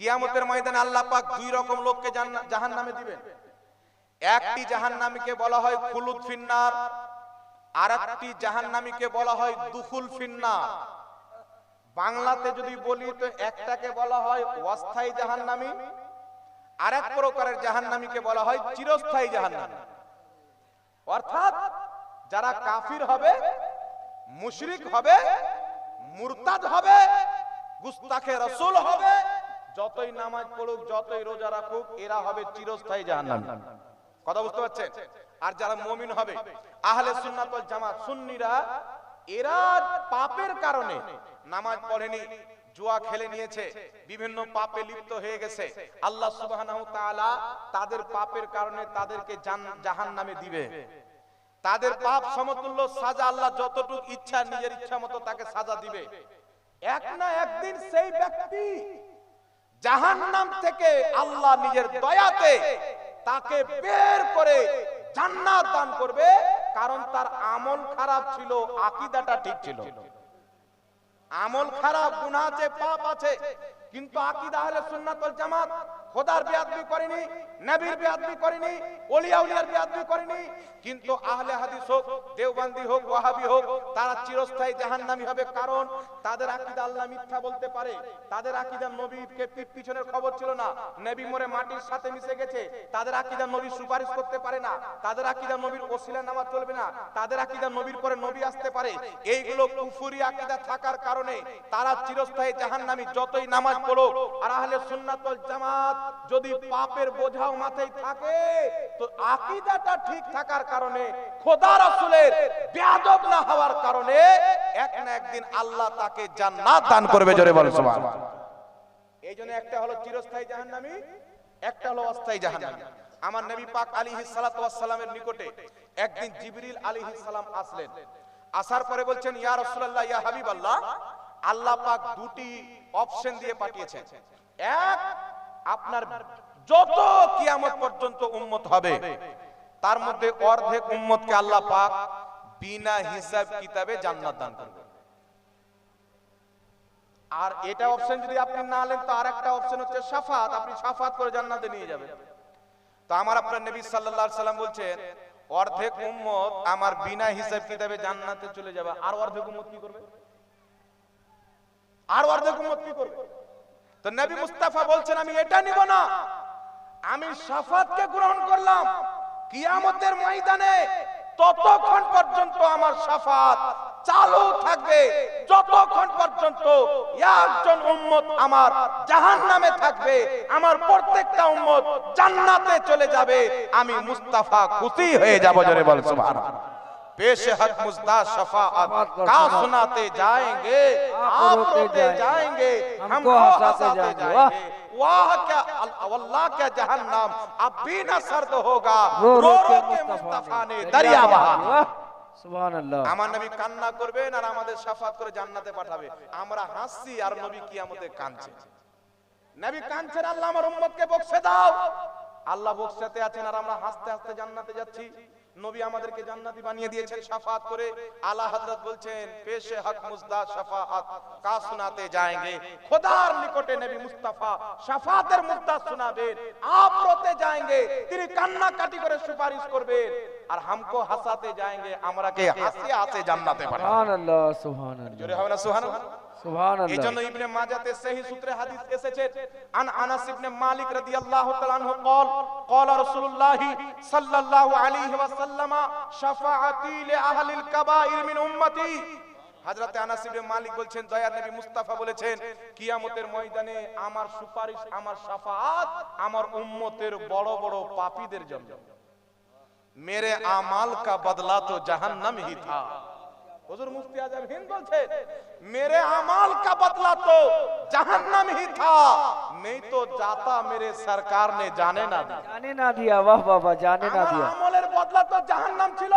কিয়ামতের ময়দানে আল্লাহ পাক দুই রকম লোককে জাহান নামে দিবেন। একটি জাহান নামীকে বলা হয় খুলুদ ফিন্নার আর একটি জাহান নামীকে বলা হয় দুখুল ফিন্নার। বাংলাতে যদি বলি, তো একটাকে বলা হয় অস্থায়ী জাহান নামী আর এক প্রকারের জাহান নামীকে বলা হয় চিরস্থায়ী জাহান নামী অর্থাৎ যারা কাফির হবে, মুশরিক হবে, মুরতাদ হবে, গুস্তাখে রসুল হবে যতই নামাজ পড়ুক, যতই রোজা রাখুক, এরা হবে চিরস্থায়ী জাহান্নামী। কথা বুঝতে পারছেন? আর যারা মুমিন হবে, আহলে সুন্নাত জামাত, সুন্নিরা, এরা পাপের কারণে নামাজ পড়েনি, জুয়া খেলে নিয়েছে, বিভিন্ন পাপে লিপ্ত হয়ে গেছে। আল্লাহ সুবহানাহু তাদের পাপের কারণে তাদেরকে জাহান্নামে দিবে। তাদের পাপ সমতুল্য সাজা আল্লাহ যতটুকু ইচ্ছা, নিজের ইচ্ছা মতো তাকে সাজা দিবে। এক না একদিন সেই ব্যক্তি জাহান্নাম থেকে আল্লাহ নিজের দয়াতে তাকে বের করে জান্নাত দান করবে, কারণ তার আমল খারাপ ছিল, আকিদাটা ঠিক ছিল। আমল খারাপ, গুনাহ আছে, পাপ আছে, কিন্তু আকিদা আহলে সুন্নাত ওয়াল জামাত খোদার বেয়াদবি করেনি, নবীর বেয়াদবি করেনি ওলিয়া উলিয়ার বেয়াদবি করেনি। কিন্তু আহলে হাদিস হোক, দেওবন্দি হোক, ওয়াহাবি হোক, তারা চিরস্থায়ী জাহান্নামী হবে। কারণ তাদের আকীদা আল্লাহ মিথ্যা বলতে পারে। তাদের আকীদা নবীকে পিছনের খবর ছিল না। নবী মরে মাটির সাথে মিশে গেছে। তাদের আকীদা নবী সুপারিশ করতে পারে না। তাদের আকীদা নবীর ওসিলা নামাজ চলবে না। তাদের আকীদা নবীর পরে নবী আসতে পারে। এইগুলো কুফুরি আকীদা থাকার কারণে তারা চিরস্থায়ী জাহান্নামী যতই নামাজ পড়ো আর আহলে সুন্নাত ওয়াল জামাত যদি পাপের বোঝাও মাথায় থাকে, তো আকীদাটা ঠিক থাকার কারণে, খোদা রাসূলের বেয়াদব না হওয়ার কারণে এক না একদিন আল্লাহ তাকে জান্নাত দান করবে, জোরে বল সুবহানাল্লাহ এই জন্য একটা হলো চিরস্থায়ী জাহান্নামী, একটা হলো অস্থায়ী জাহান্নামী। আমার নবী পাক নিকটে একদিন জিবরিল সালাম আসলেন। আসার পরে বলছেন, ইয়া রাসূলুল্লাহ, ইয়া আল্লাহ পাক দুটি অপশন দিয়ে পাঠিয়েছেন। এক আপনার যত কিয়ামত পর্যন্ত উম্মত হবে, তার মধ্যে অর্ধেক উম্মতকে আল্লাহ পাক বিনা হিসাব কিতাবে জান্নাত দান করবে আর এটা অপশন যদি আপনি না নেন, তো আরেকটা অপশন হচ্ছে শাফাত আপনি শাফাত করে জান্নাতে নিয়ে যাবেন। তো আমার আপনার নবী সাল্লাল্লাহু সাল্লাম বলছেন, অর্ধেক উম্মত আমার বিনা হিসাব কিতাবে জান্নাতে চলে যাবে। আর অর্ধেক উম্মত কি করবে? আর অর্ধেক উম্মত কি করবে? তো নবী মুস্তাফা বলছেন, আমি এটা নিব না। আমি শাফাতকে গ্রহণ করলাম। কিয়ামতের ময়দানে ততক্ষণ পর্যন্ত আমার শাফাত চালু থাকবে। যতক্ষণ পর্যন্ত একজন উম্মত আমার জাহান্নামে থাকবে, আমার প্রত্যেকটা উম্মত জান্নাতে চলে যাবে, আমি মুস্তাফা খুশি হয়ে যাব, জোরে বল पेश हक मुजदा शफाअत का सुनाते जाएंगे आप रोते जाएंगे हमको हंसाते जाएंगे वाह क्या अल्लाह क्या जहन्नम अब भी न सर्द होगा रो रो के मुस्तफा ने दरिया बहा সুবহানাল্লাহ আমার নবী কান্না করবেন আর আমাদের শাফাত করে জান্নাতে পাঠাবে আমরা হাসছি আর নবী কিয়ামতে কাঁদছে নবী কাঁদছেন আল্লাহ আমার উম্মতকে বকশে দাও আল্লাহ বকশাতে আছেন আর আমরা হাসতে হাসতে জান্নাতে যাচ্ছি নবী আমাদেরকে জান্নাতি বানিয়ে দিয়েছেন শাফাত করে আলা হযরত বলছেন পেশে হক মুজদা শাফাআত কা শোনাতে जाएंगे খোদার নিকটে নবী মুস্তাফা শাফাতের মুজদা শোনাবেন আপ রোতে जाएंगे তিনি কান্না কাটি করে সুপারিশ করবেন আর हमको হাসাতে जाएंगे আমরা কে হাসি হাসি জান্নাতে পাঠাবেন সুবহানাল্লাহ সুবহানাল্লাহ জোরে হবে না সুবহানাল্লাহ সুবহানাল্লাহ এজন্য ইবনে মাজাতে সহি সূত্রে হাদিস এসেছে আন আনাস ইবনে মালিক রাদিয়াল্লাহু তাআলা আনহু قال قال رسول الله صلى الله عليه وسلم شفاعتي لاهل الكبائر من امتي হযরত আনাস ইবনে মালিক বলছেন দয়ার নবী মুস্তাফা বলেছেন কিয়ামতের ময়দানে আমার সুপারিশ আমার শাফাআত আমার উম্মতের বড় বড় পাপীদের জন্য মেরে আমাল কা বদলা তো জাহান্নাম ही था हुजूर मुफ्ती आजम हिंद बोलते मेरे अमाल का बदला तो जहन्नम ही था नहीं तो जाता मेरे सरकार ने जाने ना दिया জানে না দিয়া বাহ বাবা জানে না আমার দিয়া আমলের বদলা তো জাহান্নাম ছিল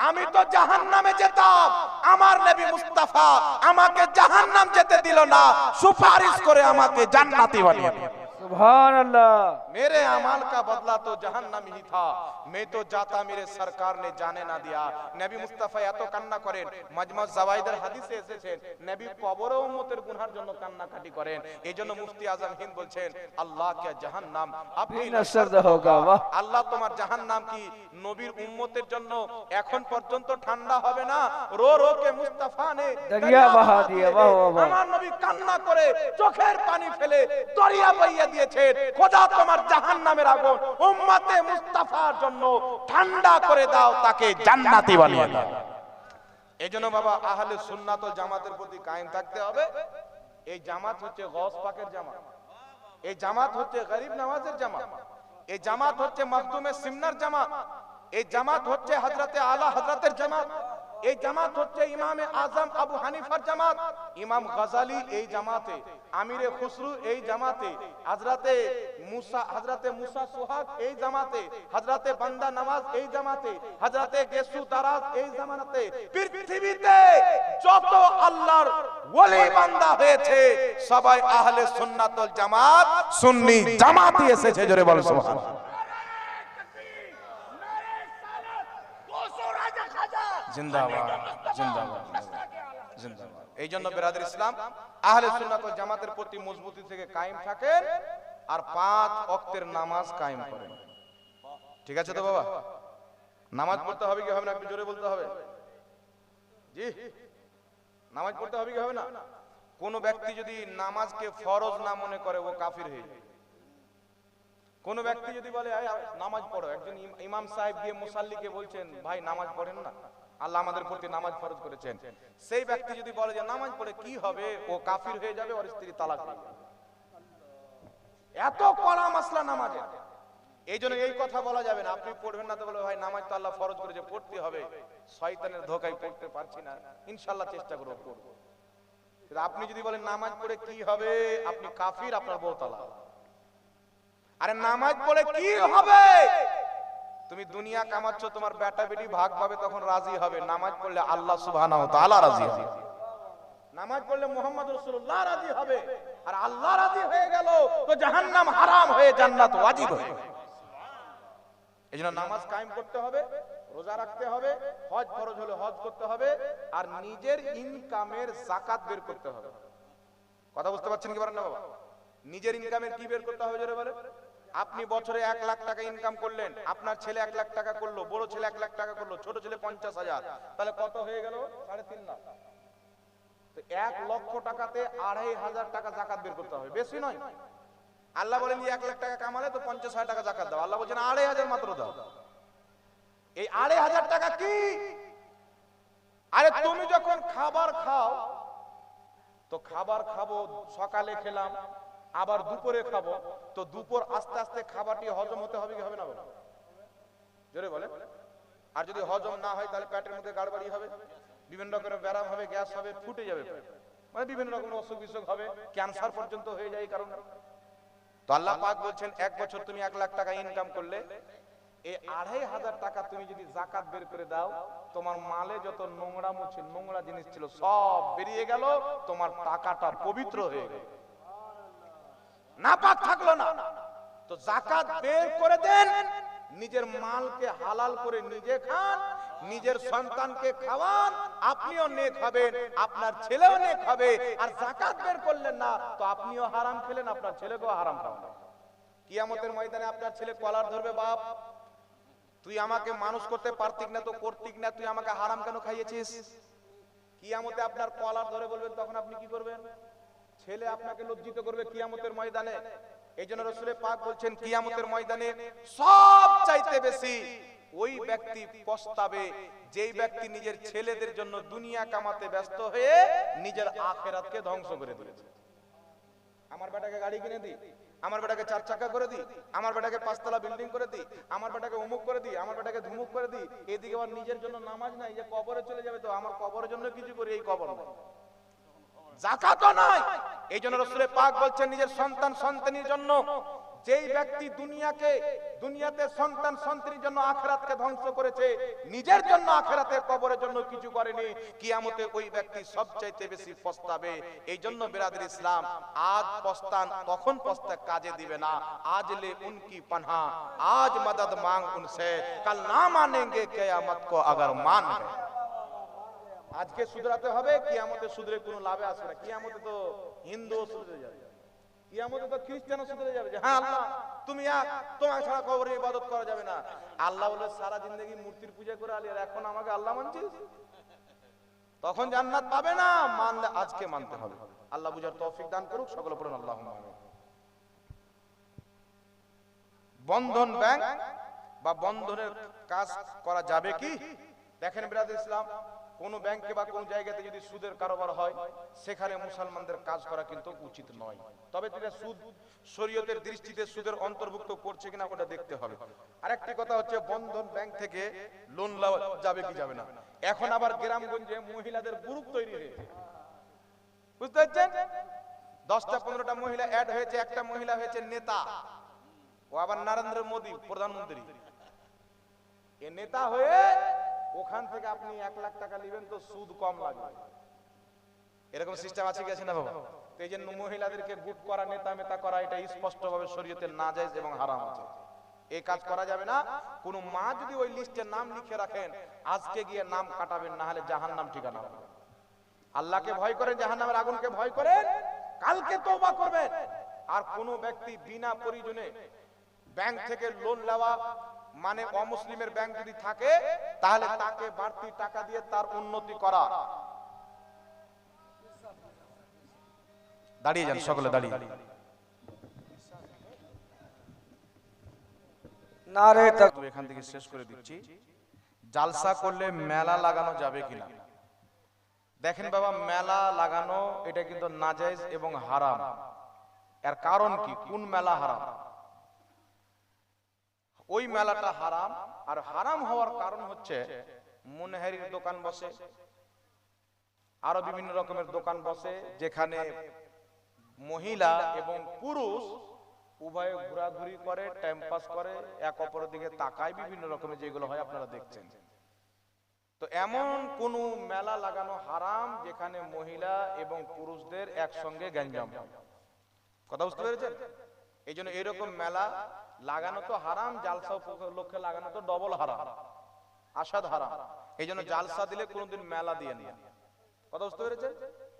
আমি তো জাহান্নামে যেতাম আমার নবী মুস্তাফা আমাকে জাহান্নাম যেতে দিল না সুপারিশ করে আমাকে জান্নাতি বানিয়ে দিল सुभान अल्लाह मेरे अमाल का बदला तो जहन्नम ही था मैं तो जाता मेरे सरकार ने जाने ना दिया নবী মুস্তাফা এত কান্না করেন মাজমা জাওয়াইদের হাদিসে এসেছেন নবী কবর ও উম্মতের গুনার জন্য কান্নাকাটি করেন এইজন্য মুফতি আজম হিন্দ বলছেন আল্লাহ কে জাহান্নাম আপনি भी नसरद होगा वाह আল্লাহ তোমার জাহান্নাম কি নবীর উম্মতের জন্য এখন পর্যন্ত ঠান্ডা হবে না রো রো কে মুস্তাফা নে দরিয়া বাহা দিয়ে, বাহ, বাহ, বাহ। আমার নবী কান্না করে চোখের পানি ফেলে দরিয়া বইয়া দিয়েছে খোদা তোমার জাহান্নামের আগুন উম্মতে মুস্তাফার জন্য ঠান্ডা করে দাও, তাকে জান্নাতি বানিয়ে দাও। এজন্য বাবা, আহলে সুন্নাত ও জামাতের প্রতি কায়েম থাকতে হবে। এই জামাত হচ্ছে গস পাকের জামাত। এই জামাত হচ্ছে গরিব নামাজের জামাত। এই জামাত হচ্ছে মখদুমে সিমনার জামাত। এই জামাত হচ্ছে হজরতে আলা হজরতের জামাত। এই জামাত হচ্ছে ইমামে আজম আবু হানিফার জামাত। ইমাম গজালি এই জামাতে আমিরে খুসরু এই জামাতে হাজরাতে মুসা হজরতে মুসা সুহাগ এই জামাতে হজরতে বান্দা নামাজ এই জামাতে হাজরাতে গেসু দারাজ এই জামানাতে। পৃথিবীতে যত আল্লাহর ওলি বান্দা হয়েছে সবাই আহলে সুন্নাতুল জামাত সুন্নি জামাতই এসেছে জোরে বল সুবহানাল্লাহ। জিন্দাবাদ জিন্দাবাদ জিন্দাবাদ। এই জন্য বেরাদের ইসলাম আহলে সুন্নাত জামাতের প্রতি মজবুতি থেকে কায়েম থাকেন আর পাঁচ ওয়াক্তের নামাজ কায়েম করেন। ঠিক আছে তো বাবা? নামাজ পড়তে হবে কি হবে না? একটু জোরে বলতে হবে। জি। নামাজ পড়তে হবে কি হবে না? কোন ব্যক্তি যদি নামাজকে ফরজ না মনে করে ও কাফির হয়ে যায়। কোন ব্যক্তি যদি বলে "আয়, আয়, নামাজ পড়ো। একজন ইমাম সাহেব গিয়ে মুসাল্লিকে বলছেন ভাই নামাজ পড়েন না। আল্লাহ আমাদের প্রতি নামাজ ফরজ করেছেন। সেই ব্যক্তি যদি বলে যে নামাজ পড়ে কি হবে, ও কাফির হয়ে যাবে, ওর স্ত্রী তালাক। এত কড়া মাসলা নামাজে। এই জন্য এই কথা বলা যাবে না। আপনি পড়বেন না তো বলে, ভাই, নামাজ তো আল্লাহ ফরজ করেছে, পড়তে হবে। শয়তানের ধোকায় পড়তে পারছি না। ইনশাল্লাহ চেষ্টা করব পড়ব আপনি যদি বলেন, নামাজ পড়ে কি হবে? আপনি কাফির, আপনার বউ তালাক। আরে, নামাজ পড়ে কি হবে? তুমি দুনিয়া কামাচ্ছ, তোমার বেটা বেটি ভাগ পাবে তখন রাজি হবে। নামাজ পড়লে আল্লাহ সুবহানাহু রাজি হবে। নামাজ পড়লে মোহাম্মদ রাসূলুল্লাহ রাজি হবে। আর আল্লাহ রাজি হয়ে গেল তো জাহান্নাম হারাম হয়ে জান্নাত ওয়াজিব হয়ে। এজন্য নামাজ কায়েম করতে হবে, রোজা রাখতে হবে, হজ ফরজ হলে হজ করতে হবে, আর নিজের ইনকামের জাকাত বের করতে হবে। কথা বুঝতে পারছেন কি পারেন না বাবা? নিজের ইনকামের কি বের করতে হবে জোরে বলে আপনি বছরে এক লাখ টাকা ইনকাম করলেন, আপনার ছেলে এক লাখ টাকা করল, বড় ছেলে এক লাখ টাকা করল, ছোট ছেলে পঞ্চাশ হাজার, তাহলে কত হয়ে গেল? সাড়ে তিন লাখ। এক লক্ষ টাকাতে আড়াই হাজার টাকা জাকাত বের করতে হবে, বেশি নয়। আল্লাহ বলেন যে এক লাখ টাকা কামালে তো পঞ্চাশ হাজার টাকা জাকাত দাও। আল্লাহ বলছেন, আড়াই হাজার মাত্র দাও। এই আড়াই হাজার টাকা কি? আরে তুমি যখন খাবার খাও, তো খাবার খাব, সকালে খেলাম আবার দুপুরে খাব, তো দুপুর আস্তে আস্তে খাবারটি হজম হতে হবে কি হবে না? জোরে বলে আর যদি হজম না হয়, তাহলে পেটের মধ্যে গাড়বাড়ি হবে, বিভিন্ন রকমের ব্যারাম হবে, গ্যাস হবে, ফুটে যাবে মানে বিভিন্ন রকমের অসুখ বিসুখ হবে, ক্যান্সার পর্যন্ত হয়ে যায় কারণ। তো আল্লাহ পাক বলছেন, এক বছর তুমি এক লাখ টাকা ইনকাম করলে, এই আড়াই হাজার টাকা তুমি যদি জাকাত বের করে দাও, তোমার মালে যত নোংরা মুছিল নোংরা জিনিস ছিল, সব বেরিয়ে গেল, তোমার টাকাটা পবিত্র হয়ে গেল। নাপাক থাকল না। তো জাকাত বের করে দেন, নিজের মালকে হালাল করে নিজে খান, নিজের সন্তানকে খাওয়ান, আপনিও নেক হবেন, আপনার ছেলেও নেক হবে, আর জাকাত বের করলেন না, তো আপনিও হারাম খেলেন, আপনার ছেলেকেও হারাম খাওয়ান। কিয়ামতের ময়দানে আপনার ছেলে কলার ধরবে, বাপ। তুই আমাকে মানুষ করতে পারতিক না, তো করতিক না, তুই আমাকে হারাম কেন খাইয়েছিস? কিয়ামতে আপনার কলার ধরে বলবেন, তখন আপনি কি করবেন? ছেলে আপনাকে লজ্জিত করবে কিয়ামতের ময়দানে। এই জন্য রসুলের পাক বলছেন, কিয়ামতের ময়দানে সব চাইতে বেশি ওই ব্যক্তি পস্তাবে, যেই ব্যক্তি নিজের ছেলেদের জন্য দুনিয়া কামাতে ব্যস্ত হয়ে নিজের আখেরাতকে ধ্বংস করে দিয়েছে। আমার বেটাকে গাড়ি কিনে দিই, আমার বেটাকে চার চাকা করে দিই, আমার বেটাকে পাঁচতলা বিল্ডিং করে দিই, আমার বেটাকে অমুক করে দিই, আমার বেটাকে ধুমুক করে দিই, এদিকে আবার নিজের জন্য নামাজ নাই, যে কবরে চলে যাবে তো, আমার কবরের জন্য কিছু করি, এই কবর নাই। জাকাতও নাই এই জন্য রসুলের পাক বলছেন, নিজের সন্তান সন্তানের জন্য যেই ব্যক্তি দুনিয়াকে, দুনিয়াতে সন্তান সন্তানের জন্য আখেরাতকে ধ্বংস করেছে, নিজের জন্য আখেরাতে কবরের জন্য কিছু করেনি, কিয়ামতে ওই ব্যক্তি সবচাইতে বেশি পস্তাবে। এই জন্য বেরাদের ইসলাম, আজ পস্তান তখন পস্তা কাজে দিবে না। আজ লে উনকি পানহা, আজ মদদ মাং উনসে, কাল না মানেঙ্গে কেয়ামত কো আগর মান আজকে শুধরাতে হবে, কিয়ামতে শুধরে কোনো লাভে আসবে না। কিয়ামতে তো হিন্দুও শুধরে যাবে। কিয়ামতে তো খ্রিস্টানও শুধরে যাবে যে হ্যাঁ আল্লাহ, তুমি এক তোমার ছাড়া কবরে ইবাদত করা যাবে না। আল্লাহ বলে, সারা জিন্দগি মূর্তির পূজা করে আলি, আর এখন আমাকে আল্লাহ মানছিস? তখন জান্নাত পাবে না, মানলে আজকে মানতে হবে। আল্লাহ বুঝার তৌফিক দান করুক, সকলে পড়ুন আল্লাহ বন্ধন ব্যাংক বা বন্ধনের কাজ করা যাবে কি? দেখেন বিরাদ ইসলাম কোন ব্যাংকে বা কোন জায়গাতে যদি সুদের কারোবার হয়, সেখানে মুসলমানদের কাজ করা কিন্তু উচিত নয়। তবে যেটা সুদ, শরীয়তের দৃষ্টিতে সুদের অন্তর্ভুক্ত করছে কিনা ওটা দেখতে হবে। আরেকটি কথা হচ্ছে, বন্ধন ব্যাংক থেকে লোন লওয়া যাবে কি যাবে না? এখন আবার গ্রামগঞ্জে মহিলাদের গ্রুপ তৈরি হয়েছে। বুঝতে পারছেন? দশটা পনেরোটা মহিলা অ্যাড হয়েছে, একটা মহিলা হয়েছে নেতা। ও আবার নরেন্দ্র মোদী, প্রধানমন্ত্রী। এ নেতা হয়ে ওখান থেকে আপনি এক লাখ টাকা নেবেন তো সুদ কম লাগবে। এরকম সিস্টেম আছে কি আছে না বাবা? তো এই জন্য মহিলাদেরকে গুট করা নেতা মেতা করা এটা স্পষ্টভাবে শরীয়তে না যায় এবং হারাম আছে। এই কাজ করা যাবে না। কোন মা যদি ওই লিস্টে নাম লিখে রাখেন আজকে গিয়ে নাম কাটাবেন না হলে জাহান্নাম ঠিকানা হবে। আল্লাহকে ভয় করেন জাহান জাহান্নামের আগুনকে ভয় করেন কালকে তওবা করবেন। আর কোন ব্যক্তি বিনা পরিজনে ব্যাংক থেকে লোন নেওয়া মানে অমুসলিমের ব্যাংক যদি থাকে তাহলে তাকে বাড়তি টাকা দিয়ে তার উন্নতি করা। দাঁড়িয়ে যান সকলে দাঁড়িয়ে। এখান থেকে শেষ করে দিচ্ছি। জালসা করলে মেলা লাগানো যাবে কিনা? দেখেন বাবা মেলা লাগানো এটা কিন্তু নাজায়েজ এবং হারাম। এর কারণ কি? কোন মেলা হারাম? ওই মেলাটা হারাম, আর হারাম হওয়ার কারণ হচ্ছে মুনহারির দোকান বসে। আরও বিভিন্ন রকমের দোকান বসে, যেখানে মহিলা এবং পুরুষ উভয়ে ঘোরাঘুরি করে টাইম পাস করে, এক অপরের দিকে তাকায়, বিভিন্ন রকমের যেগুলো হয় আপনারা দেখছেন। তো এমন কোন মেলা লাগানো হারাম, যেখানে মহিলা এবং পুরুষদের একসঙ্গে গ্যাঞ্জাম। কথা বুঝতে পেরেছেন? এই জন্য এরকম মেলা লাগানো তো হারাম জালসা উপলক্ষে লাগানো তো ডবল হারাম। আসাদ হারাম। এই জন্য জালসা দিলে কোনোদিন মেলা দিয়ে নিয়ে কথা বুঝতে পেরেছেন?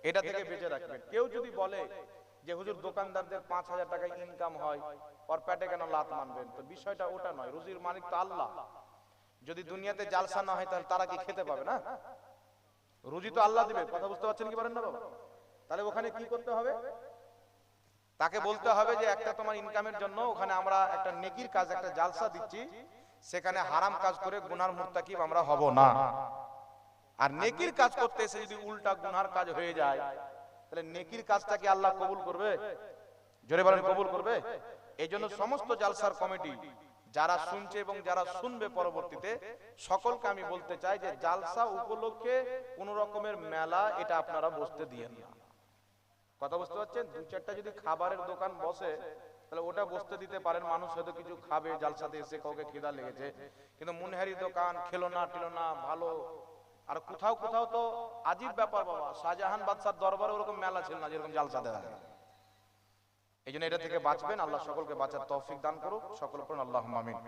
এটা থেকে বেঁচে রাখবেন। কেউ যদি বলে যে, হুজুর, দোকানদারদের পাঁচ হাজার টাকা ইনকাম হয়, ওর পেটে কেন লাত মানবেন? তো বিষয়টা ওটা নয়। রুজির মালিক তো আল্লাহ। যদি দুনিয়াতে জালসা না হয়, তাহলে তারা কি খেতে পাবে না? রুজি তো আল্লাহ দিবে। কথা বুঝতে পারছেন কি পারেন না বাবা? তাহলে ওখানে কি করতে হবে? তাকে বলতে হবে যে একটা তোমার ইনকামের জন্য ওখানে আমরা একটা নেকির কাজ, একটা জালসা দিচ্ছি, সেখানে হারাম কাজ করে গুনার মুর্তাকিব আমরা হব না। আর নেকির কাজ করতে এসে যদি উল্টা গুনার কাজ হয়ে যায়, তাহলে নেকির কাজটা কি আল্লাহ কবুল করবে? জোরে বলেন, কবুল করবে? এই জন্য সমস্ত জালসার কমিটি, যারা শুনছে এবং যারা শুনবে পরবর্তীতে, সকলকে আমি বলতে চাই যে জালসা উপলক্ষে কোন রকমের মেলা এটা আপনারা বসতে দিয়ে না। কথা বুঝতে পারছেন? দু চারটা যদি খাবারের দোকান বসে, তাহলে ওটা বসতে দিতে পারেন। মানুষ হয়তো কিছু খাবে, জালসাতে এসে কাউকে খিদা লেগেছে। কিন্তু মুনহারি দোকান, খেলোনা টিলোনা, ভালো। আর কোথাও কোথাও তো আজীব ব্যাপার বাবা। শাহজাহান বাদশার দরবারে ওরকম মেলা ছিল না, যেরকম জালসাতে থাকে এই জন্য এটা থেকে বাঁচবেন। আল্লাহ সকলকে বাঁচার তৌফিক দান করুক। সকল করুন আল্লাহ আমিন।